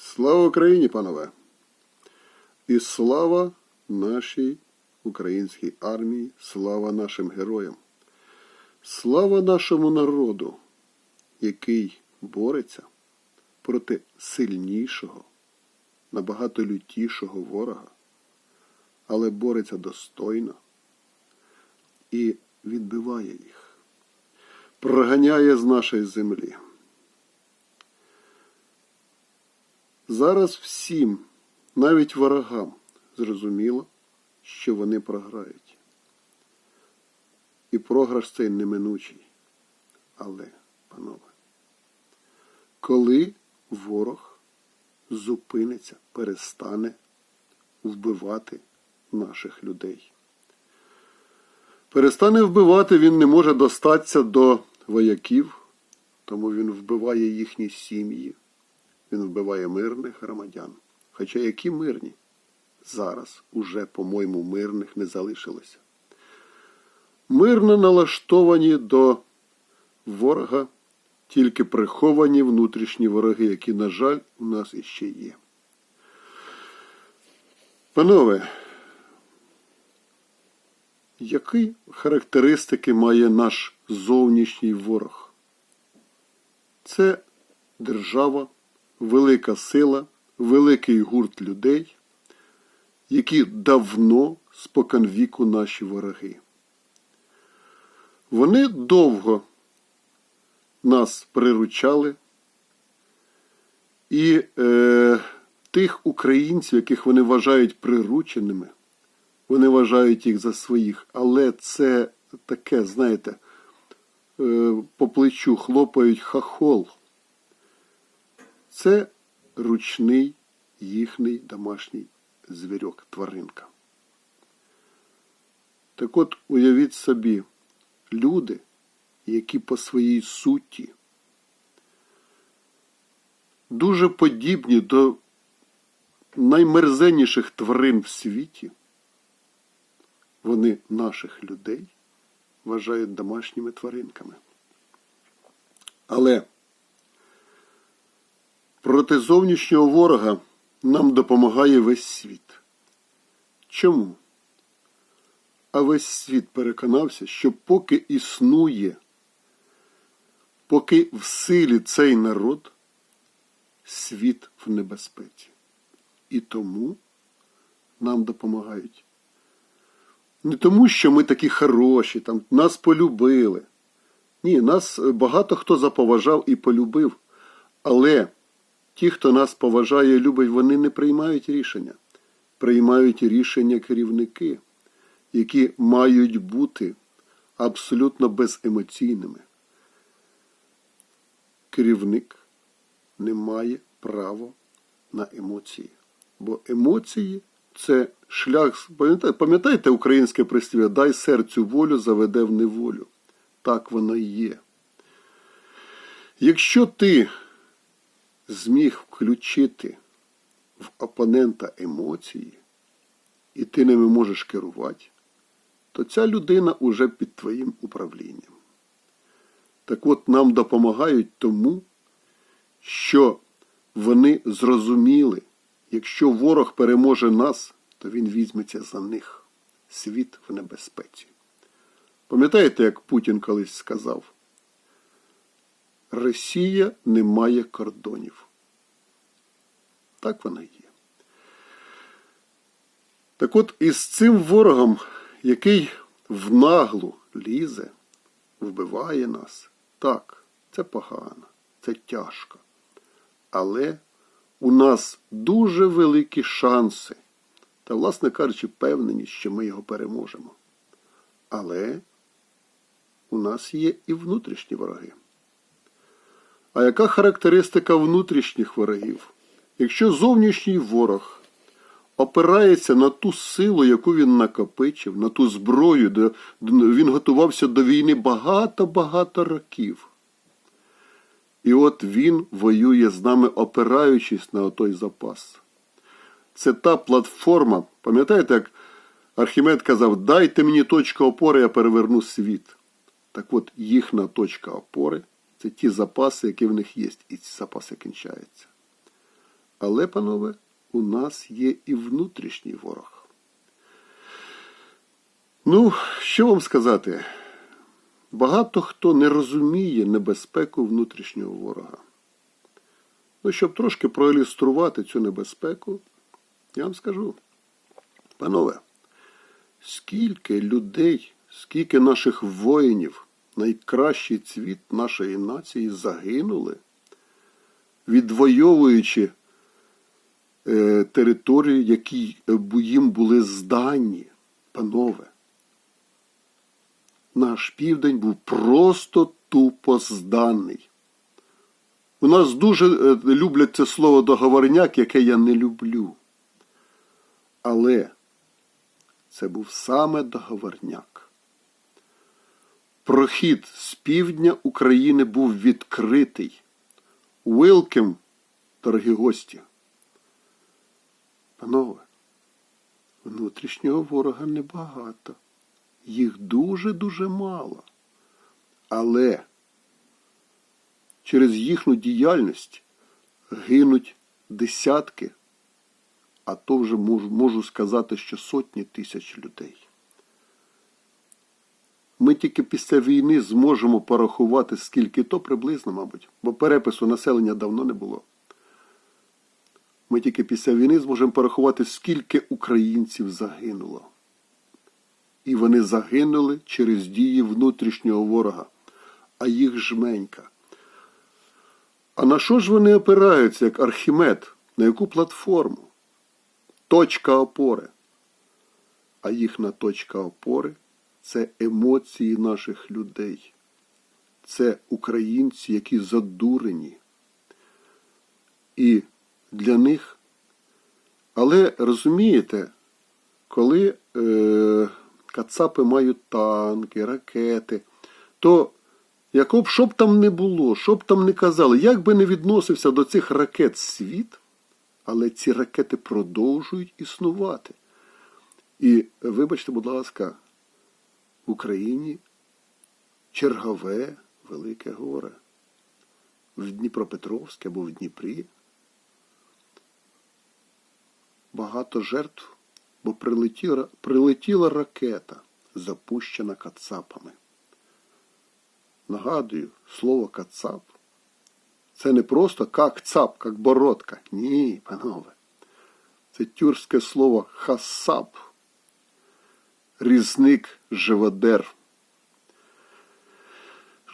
Слава Україні, панове! І слава нашій українській армії, слава нашим героям, слава нашому народу, який бореться проти сильнішого, набагато лютішого ворога, але бореться достойно і відбиває їх, проганяє з нашої землі. Зараз всім, навіть ворогам, зрозуміло, що вони програють. І програш цей неминучий. Але, панове, коли ворог зупиниться, перестане вбивати наших людей. Перестане вбивати, він не може достатися до вояків, тому він вбиває їхні сім'ї. Він вбиває мирних громадян. Хоча які мирні? Зараз уже, по-моєму, мирних не залишилося. Мирно налаштовані до ворога тільки приховані внутрішні вороги, які, на жаль, у нас іще є. Панове, які характеристики має наш зовнішній ворог? Це держава велика сила, великий гурт людей, які давно споконвіку наші вороги. Вони довго нас приручали, і е, тих українців, яких вони вважають прирученими, вони вважають їх за своїх, але це таке, знаєте, е, по плечу хлопають хахол. Це ручний їхній домашній звірок, тваринка. Так от уявіть собі, люди, які по своїй суті дуже подібні до наймерзенніших тварин в світі, вони наших людей вважають домашніми тваринками. Але Проти зовнішнього ворога нам допомагає весь світ. Чому? А весь світ переконався, що поки існує, поки в силі цей народ, світ в небезпеці. І тому нам допомагають. Не тому, що ми такі хороші, там, нас полюбили. Ні, нас багато хто заповажав і полюбив. Але Ті, хто нас поважає і любить, вони не приймають рішення. Приймають рішення керівники, які мають бути абсолютно беземоційними. Керівник не має права на емоції. Бо емоції це шлях. Пам'ятаєте українське прислів'я дай серцю волю, заведе в неволю. Так воно і є. Якщо ти зміг включити в опонента емоції, і ти ними можеш керувати, то ця людина уже під твоїм управлінням. Так от нам допомагають тому, що вони зрозуміли, якщо ворог переможе нас, то він візьметься за них. Світ в небезпеці. Пам'ятаєте, як Путін колись сказав? Росія не має кордонів. Так вона є. Так от із цим ворогом, який в наглу лізе, вбиває нас, так, це погано, це тяжко. Але у нас дуже великі шанси та, власне кажучи, впевненість, що ми його переможемо. Але у нас є і внутрішні вороги. А яка характеристика внутрішніх ворогів? Якщо зовнішній ворог опирається на ту силу, яку він накопичив, на ту зброю, де він готувався до війни багато-багато років. І от він воює з нами, опираючись на той запас. Це та платформа, пам'ятаєте, як Архімед казав, дайте мені точку опори, я переверну світ. Так от їхня точка опори це ті запаси, які в них є, і ці запаси кінчаються. Але, панове, у нас є і внутрішній ворог. Ну, що вам сказати? Багато хто не розуміє небезпеку внутрішнього ворога. Ну, щоб трошки проілюструвати цю небезпеку, я вам скажу. Панове, скільки людей, скільки наших воїнів, найкращий цвіт нашої нації загинули, відвоюючи е, території, які е, їм були здані, панове. Наш південь був просто тупо зданий. У нас дуже е, люблять це слово договорняк, яке я не люблю. Але це був саме договорняк. Прохід з півдня України був відкритий. Welcome, дорогі гості. Панове, внутрішнього ворога небагато. Їх дуже-дуже мало. Але через їхню діяльність гинуть десятки, а то вже можу сказати, що сотні тисяч людей. Тільки після війни зможемо порахувати, скільки то приблизно, мабуть, бо перепису населення давно не було. Ми тільки після війни зможемо порахувати, скільки українців загинуло. І вони загинули через дії внутрішнього ворога, а їх жменька. А на що ж вони опираються, як Архімед? На яку платформу? Точка опори. А їхня точка опори це емоції наших людей. Це українці, які задурені. І для них. Але розумієте, коли е, кацапи мають танки, ракети, то яко б що б там не було, що б там не казали, як би не відносився до цих ракет світ, але ці ракети продовжують існувати. І вибачте, будь ласка, Україні чергове велике горе. В Дніпропетровське або в Дніпрі. Багато жертв, бо прилетіла, прилетіла ракета, запущена кацапами. Нагадую, слово кацап це не просто як цап, як бородка. Ні, панове. Це тюркське слово хасап, різник живодер.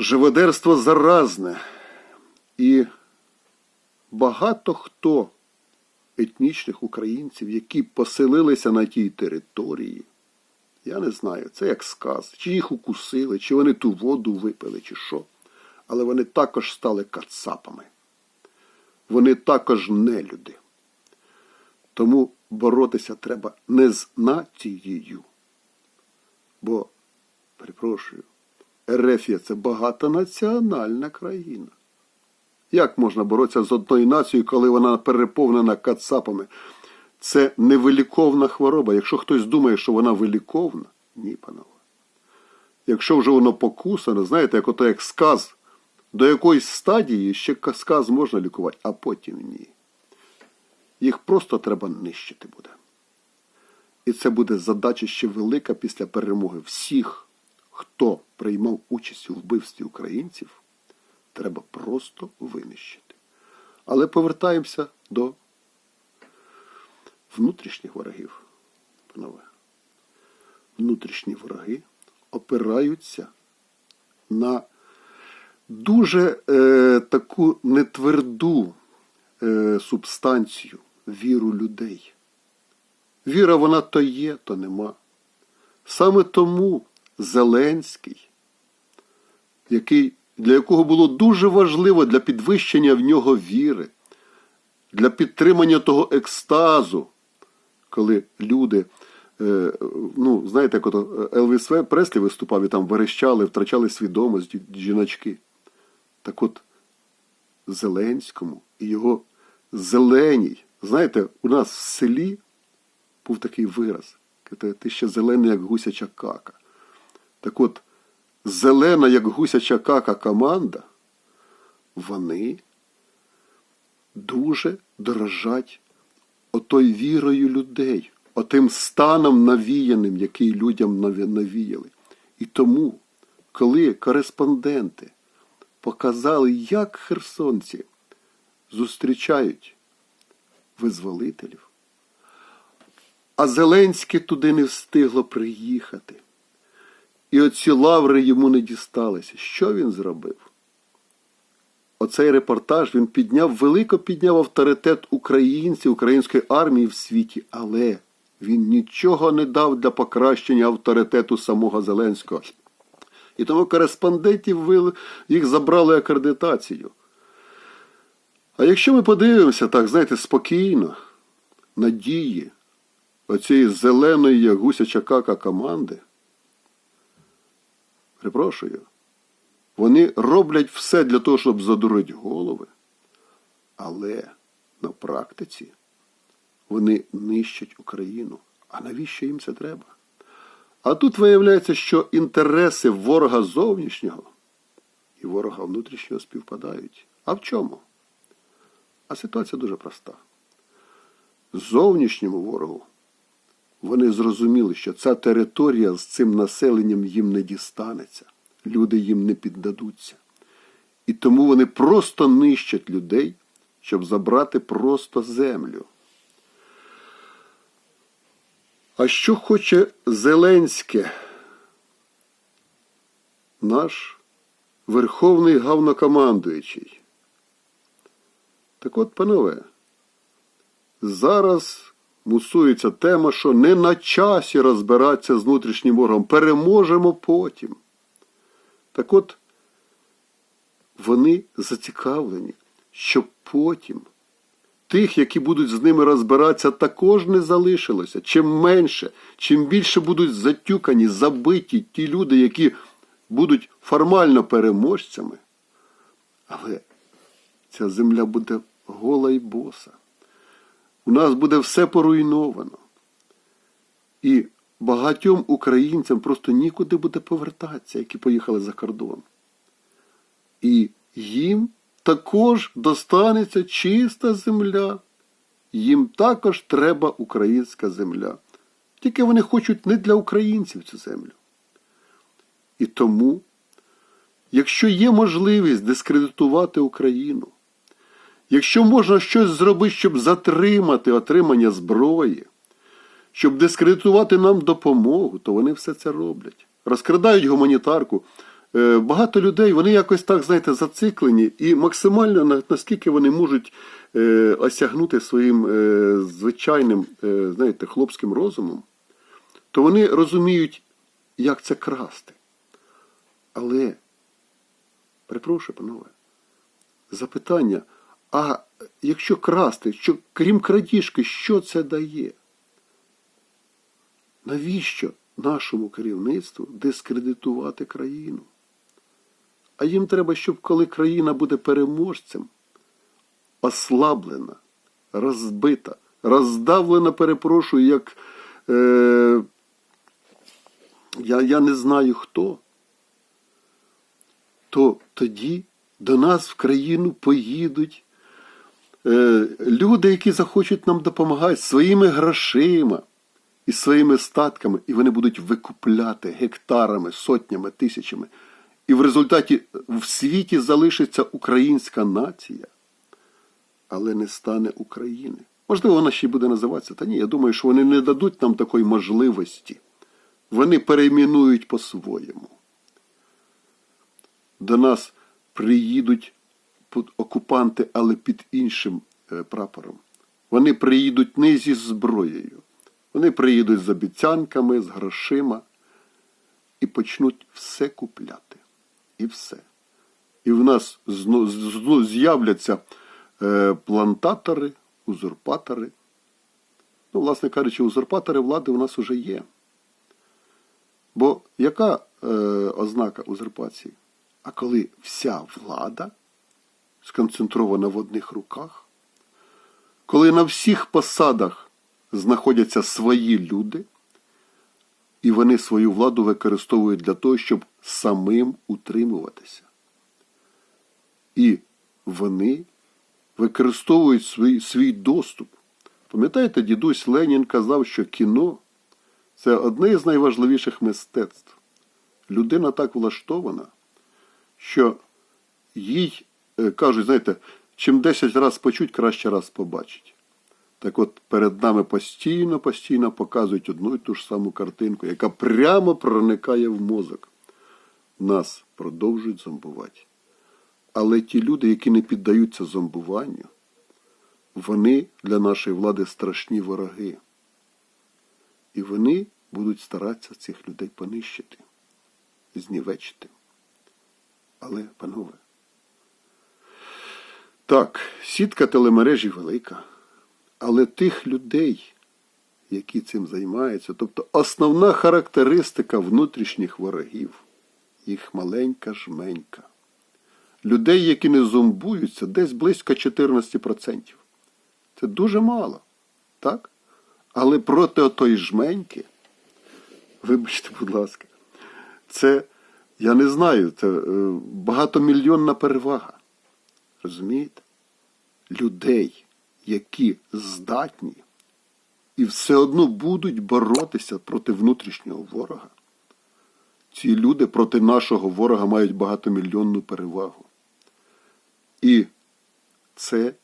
Живодерство заразне. І багато хто етнічних українців, які поселилися на тій території, я не знаю, це як сказ, чи їх укусили, чи вони ту воду випили, чи що. Але вони також стали кацапами. Вони також нелюди. Тому боротися треба не з нацією. Бо, перепрошую, Ерефія це багатонаціональна країна. Як можна боротися з одною нацією, коли вона переповнена кацапами? Це невиліковна хвороба. Якщо хтось думає, що вона виліковна, ні, панове. Якщо вже воно покусане, знаєте, як ото як сказ, до якоїсь стадії ще сказ можна лікувати, а потім ні. Їх просто треба нищити буде. І це буде задача ще велика після перемоги. Всіх, хто приймав участь у вбивстві українців, треба просто винищити. Але повертаємося до внутрішніх ворогів. Панове. Внутрішні вороги опираються на дуже е, таку нетверду е, субстанцію віру людей. Віра вона то є, то нема. Саме тому Зеленський, який, для якого було дуже важливо для підвищення в нього віри, для підтримання того екстазу, коли люди, е, ну, знаєте, як ото Елвіс Преслі виступав і там верещали, втрачали свідомість жіночки. Так от Зеленському і його зеленій, знаєте, у нас в селі був такий вираз. Ти ще зелений, як гусяча кака. Так от, зелена, як гусяча кака команда, вони дуже дорожать отой вірою людей, отим станом навіяним, який людям навіяли. І тому, коли кореспонденти показали, як херсонці зустрічають визволителів, а Зеленський туди не встигло приїхати. І оці лаври йому не дісталися. Що він зробив? Оцей репортаж він підняв, велико підняв авторитет українців, української армії в світі, але він нічого не дав для покращення авторитету самого Зеленського. І тому кореспондентів їх забрали акредитацію. А якщо ми подивимося так, знаєте, спокійно, надії оцієї зеленої гусяча кака команди, перепрошую, вони роблять все для того, щоб задурити голови, але на практиці вони нищать Україну. А навіщо їм це треба? А тут виявляється, що інтереси ворога зовнішнього і ворога внутрішнього співпадають. А в чому? А ситуація дуже проста. Зовнішньому ворогу вони зрозуміли, що ця територія з цим населенням їм не дістанеться, люди їм не піддадуться. І тому вони просто нищать людей, щоб забрати просто землю. А що хоче Зеленське, наш верховний гавнокомандуючий? Так от, панове, зараз мусується тема, що не на часі розбиратися з внутрішнім ворогом. Переможемо потім. Так от, вони зацікавлені, щоб потім тих, які будуть з ними розбиратися, також не залишилося. Чим менше, чим більше будуть затюкані, забиті ті люди, які будуть формально переможцями, але ця земля буде гола і боса. У нас буде все поруйновано. І багатьом українцям просто нікуди буде повертатися, які поїхали за кордон. І їм також достанеться чиста земля. Їм також треба українська земля. Тільки вони хочуть не для українців цю землю. І тому, якщо є можливість дискредитувати Україну, якщо можна щось зробити, щоб затримати отримання зброї, щоб дискредитувати нам допомогу, то вони все це роблять. Розкрадають гуманітарку. Е, Багато людей, вони якось так, знаєте, зациклені і максимально наскільки вони можуть е, осягнути своїм е, звичайним, знаєте, хлопським розумом, то вони розуміють, як це красти. Але, перепрошую, панове, запитання, а якщо красти, що, крім крадіжки, що це дає? Навіщо нашому керівництву дискредитувати країну? А їм треба, щоб коли країна буде переможцем, ослаблена, розбита, роздавлена, перепрошую, як е, я, я не знаю хто, то тоді до нас в країну поїдуть люди, які захочуть нам допомагати своїми грошима і своїми статками, і вони будуть викупляти гектарами, сотнями, тисячами. І в результаті в світі залишиться українська нація, але не стане України. Можливо, вона ще й буде називатися. Та ні, я думаю, що вони не дадуть нам такої можливості. Вони перейменують по-своєму. До нас приїдуть окупанти, але під іншим е, прапором. Вони приїдуть не зі зброєю. Вони приїдуть з обіцянками, з грошима і почнуть все купляти. І все. І в нас з'являться е, плантатори, узурпатори. Ну, власне кажучи, узурпатори влади у нас вже є. Бо яка е, ознака узурпації? А коли вся влада сконцентрована в одних руках, коли на всіх посадах знаходяться свої люди, і вони свою владу використовують для того, щоб самим утримуватися. І вони використовують свій, свій доступ. Пам'ятаєте, дідусь Ленін казав, що кіно це одне з найважливіших мистецтв. Людина так влаштована, що їй кажуть, знаєте, чим 10 разів почуть, краще раз побачить. Так от перед нами постійно, постійно показують одну і ту ж саму картинку, яка прямо проникає в мозок. Нас продовжують зомбувати. Але ті люди, які не піддаються зомбуванню, вони для нашої влади страшні вороги. І вони будуть старатися цих людей понищити, знівечити. Але, панове, так, сітка телемережі велика, але тих людей, які цим займаються, тобто основна характеристика внутрішніх ворогів, їх маленька жменька. Людей, які не зомбуються, десь близько 14%. Це дуже мало, так? Але проти отої жменьки, вибачте, будь ласка, це, я не знаю, це е, багатомільйонна перевага. Розумієте? Людей, які здатні і все одно будуть боротися проти внутрішнього ворога. Ці люди проти нашого ворога мають багатомільйонну перевагу. І це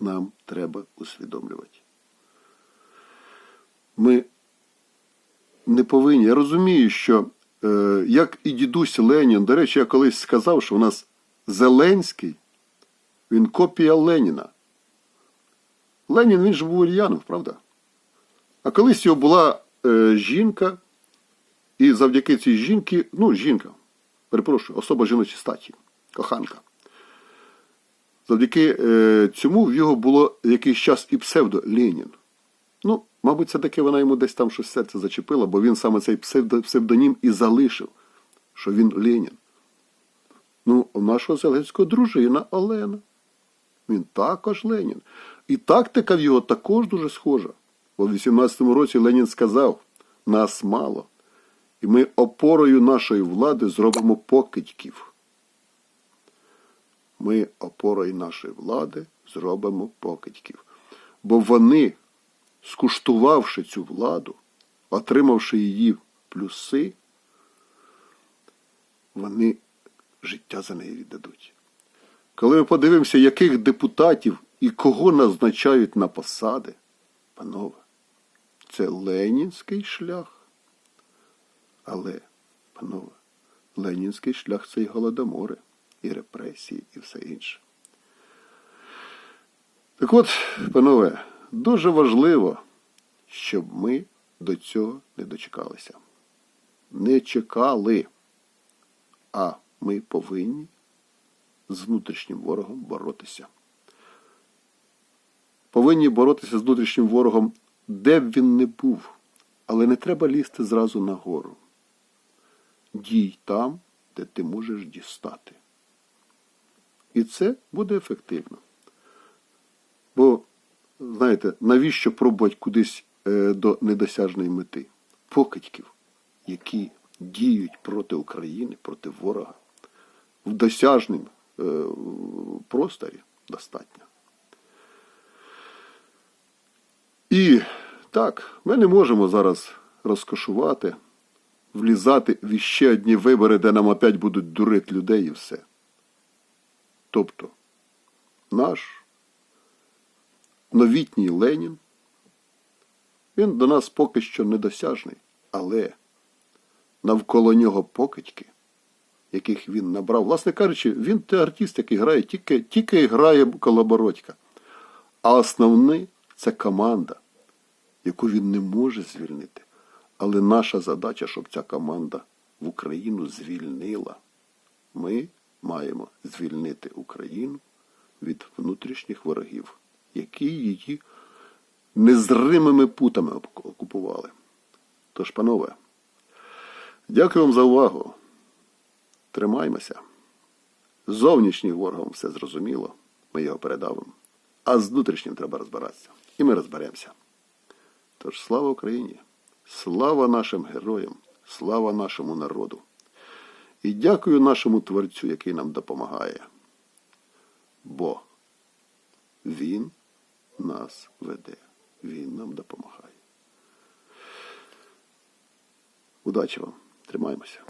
нам треба усвідомлювати. Ми не повинні. Я розумію, що е, як і дідусь Ленін, до речі, я колись сказав, що у нас Зеленський, він копія Леніна. Ленін він ж був Ульянов, правда? А колись його була е, жінка, і завдяки цій жінці, ну, жінка, перепрошую, особа жіночої статі, коханка. Завдяки е, цьому в його було якийсь час і псевдо Ленін. Ну, мабуть, все-таки вона йому десь там щось серце зачепила, бо він саме цей псевдо, псевдонім і залишив, що він Ленін. Ну, у нашого Зеленського дружина Олена. Він також Ленін. І тактика в його також дуже схожа. В 18-му році Ленін сказав: нас мало. І ми опорою нашої влади зробимо покидьків. Ми опорою нашої влади зробимо покидьків. Бо вони, скуштувавши цю владу, отримавши її плюси, вони життя за неї віддадуть. Коли ми подивимося, яких депутатів і кого назначають на посади, панове, це ленінський шлях. Але, панове, ленінський шлях це і голодомори, і репресії, і все інше. Так от, панове, дуже важливо, щоб ми до цього не дочекалися. Не чекали, а ми повинні з внутрішнім ворогом боротися. Повинні боротися з внутрішнім ворогом, де б він не був. Але не треба лізти зразу нагору. Дій там, де ти можеш дістати. І це буде ефективно. Бо, знаєте, навіщо пробувати кудись е, до недосяжної мети? Покидьків, які діють проти України, проти ворога, в досяжному е, просторі достатньо. І так, ми не можемо зараз розкошувати, влізати в іще одні вибори, де нам опять будуть дурити людей і все. Тобто, наш новітній Ленін, він до нас поки що недосяжний, але навколо нього покидьки, яких він набрав. Власне кажучи, він те артист, який грає, тільки, тільки грає колобородька. А основний це команда, яку він не може звільнити. Але наша задача, щоб ця команда в Україну звільнила. Ми маємо звільнити Україну від внутрішніх ворогів, які її незримими путами окупували. Тож, панове, дякую вам за увагу. Тримаймося. Зовнішнім ворогом все зрозуміло, ми його передавимо. А з внутрішнім треба розбиратися. І ми розберемося. Тож слава Україні! Слава нашим героям, слава нашому народу. І дякую нашому Творцю, який нам допомагає. Бо Він нас веде, Він нам допомагає. Удачі вам! Тримаємося!